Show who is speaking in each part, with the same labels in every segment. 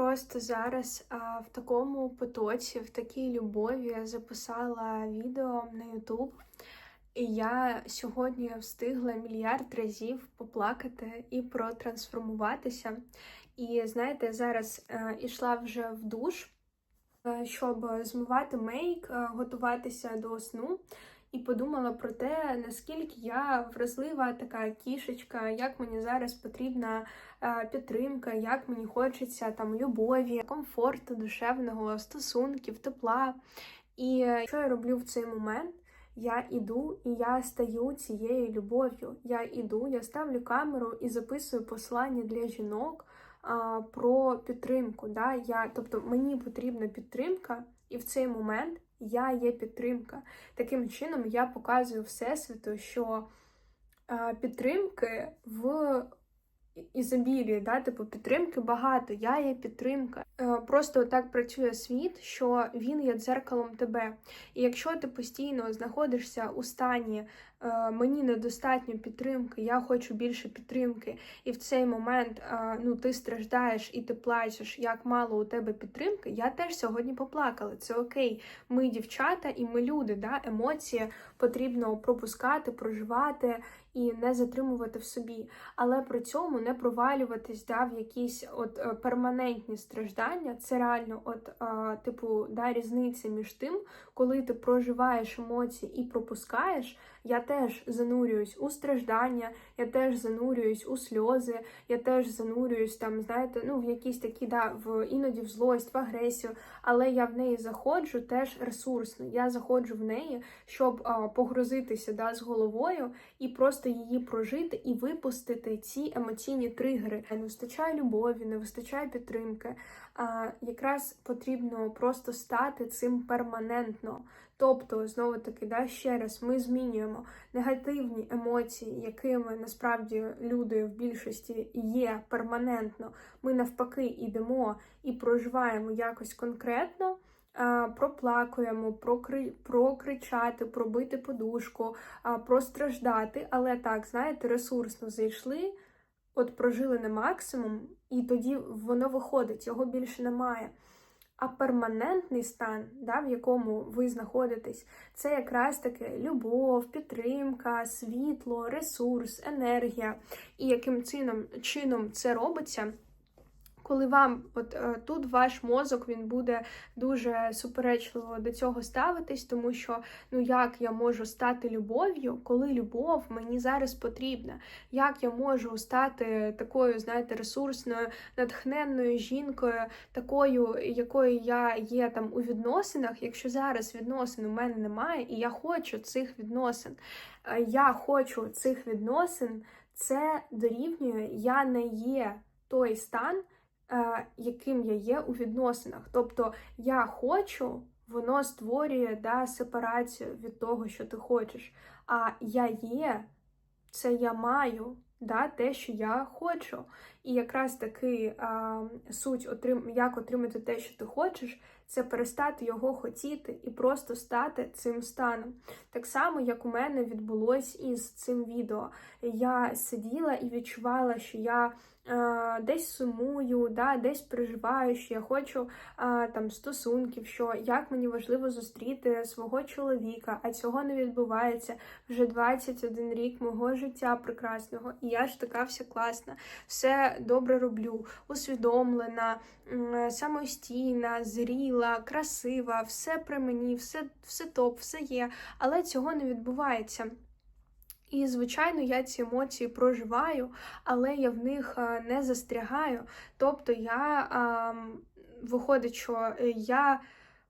Speaker 1: просто зараз а, в такому потоці, в такій любові записала відео на YouTube. І я сьогодні встигла мільярд разів поплакати і протрансформуватися. І знаєте, зараз е, ішла вже в душ, е, щоб змивати мейк, е, готуватися до сну. І подумала про те, наскільки я вразлива така кішечка, як мені зараз потрібна е, підтримка, як мені хочеться там любові, комфорту, душевного, стосунків, тепла. І е, що я роблю в цей момент? Я іду і я стаю цією любов'ю. Я іду, я ставлю камеру і записую послання для жінок а, про підтримку. Да? Я, Тобто мені потрібна підтримка, і в цей момент я є підтримка. Таким чином я показую Всесвіту, що а, підтримки в ізобілії, да, типу підтримки багато, я є підтримка. Е, Просто так працює світ, що він є дзеркалом тебе. І якщо ти постійно знаходишся у стані е, мені недостатньо підтримки, я хочу більше підтримки, і в цей момент е, ну, ти страждаєш і ти плачеш, як мало у тебе підтримки, я теж сьогодні поплакала. Це окей. Ми дівчата і ми люди. Да? Емоції потрібно пропускати, проживати і не затримувати в собі, але при цьому не провалюватись да, в якісь от е, перманентні страждання. Це реально, от е, типу, да, різниця між тим, коли ти проживаєш емоції і пропускаєш. Я теж занурююсь у страждання, я теж занурююсь у сльози, я теж занурююсь там, знаєте, ну в якісь такі, да, в іноді в злость, в агресію, але я в неї заходжу теж ресурсно. Я заходжу в неї, щоб а, погрузитися да, з головою і просто її прожити і випустити ці емоційні тригери. Не вистачає любові, не вистачає підтримки. А, Якраз потрібно просто стати цим перманентно. Тобто, знову таки, да, ще раз ми змінюємо негативні емоції, якими насправді люди в більшості є перманентно. Ми навпаки йдемо і проживаємо якось конкретно. Проплакуємо, прокри... прокричати, пробити подушку, простраждати, але так, знаєте, ресурсно зайшли, от прожили на максимум, і тоді воно виходить, його більше немає. А перманентний стан, да, в якому ви знаходитесь, це якраз таки любов, підтримка, світло, ресурс, енергія. І яким чином, чином це робиться? Коли вам от е, тут ваш мозок він буде дуже суперечливо до цього ставитись, тому що ну як я можу стати любов'ю, коли любов мені зараз потрібна? Як я можу стати такою, знаєте, ресурсною, натхненною жінкою, такою, якою я є там у відносинах, якщо зараз відносин у мене немає, і я хочу цих відносин. Е, я хочу цих відносин, це дорівнює, я не є той стан. Е, яким я є у відносинах. Тобто я хочу, воно створює да, сепарацію від того, що ти хочеш. А я є, це я маю да, те, що я хочу. І якраз таки а, суть, отрим, як отримати те, що ти хочеш, це перестати його хотіти і просто стати цим станом. Так само, як у мене відбулось із цим відео. Я сиділа і відчувала, що я е, десь сумую, да, десь переживаю, що я хочу е, там стосунків, що як мені важливо зустріти свого чоловіка, а цього не відбувається вже 21 рік мого життя прекрасного. І я ж така вся класна, все добре роблю, усвідомлена, самостійна, зріла, красива, все при мені, все, все топ, все є, але цього не відбувається. І, звичайно, я ці емоції проживаю, але я в них не застрягаю. Тобто, я виходить, що я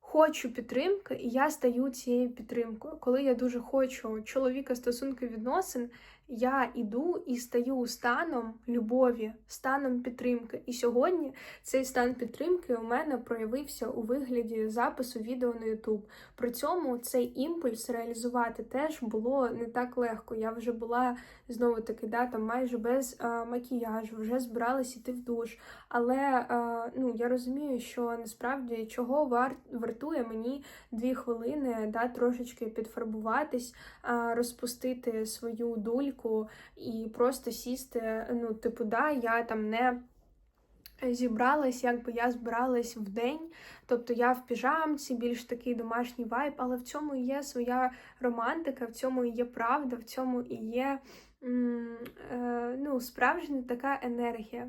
Speaker 1: хочу підтримки, і я стаю цією підтримкою. Коли я дуже хочу чоловіка стосунки відносин, я іду і стаю станом любові, станом підтримки. І сьогодні цей стан підтримки у мене проявився у вигляді запису відео на YouTube. При цьому цей імпульс реалізувати теж було не так легко. Я вже була знову таки да, там майже без а, макіяжу, вже збиралась іти в душ. Але а, ну, я розумію, що насправді чого вар... вартує мені дві хвилини да, трошечки підфарбуватись, а, розпустити свою дульку і просто сісти. Ну, типу, да, я там не зібралась, якби я збиралась в день. Тобто я в піжамці, більш такий домашній вайб, але в цьому є своя романтика, в цьому є правда, в цьому і є е, ну, справжня така енергія.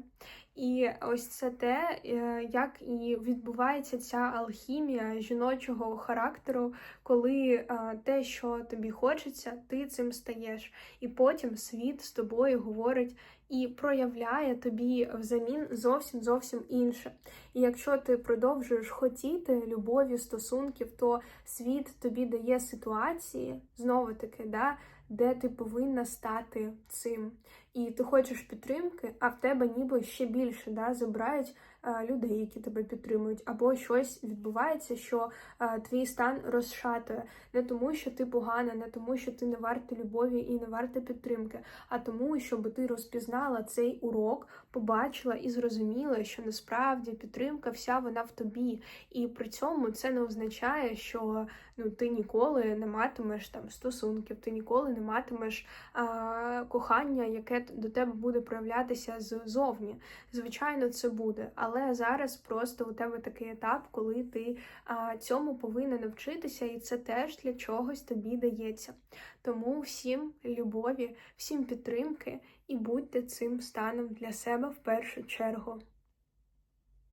Speaker 1: І ось це те, е, як і відбувається ця алхімія жіночого характеру, коли е, те, що тобі хочеться, ти цим стаєш. І потім світ з тобою говорить і проявляє тобі взамін зовсім зовсім інше. І якщо ти продовжуєш хотіти любові, стосунків, то світ тобі дає ситуації, знову таки, да, де ти повинна стати цим. І ти хочеш підтримки, а в тебе ніби ще більше да, забирають е, людей, які тебе підтримують, або щось відбувається, що е, твій стан розшатує. Не тому, що ти погана, не тому, що ти не варта любові і не варта підтримки, а тому, щоб ти розпізнала цей урок, побачила і зрозуміла, що насправді підтримка вся вона в тобі. І при цьому це не означає, що ну ти ніколи не матимеш там стосунків, ти ніколи не матимеш а, кохання, яке до тебе буде проявлятися ззовні. Звичайно, це буде, але зараз просто у тебе такий етап, коли ти а, цьому повинен навчитися, і це теж для чогось тобі дається. Тому всім любові, всім підтримки і будьте цим станом для себе в першу чергу.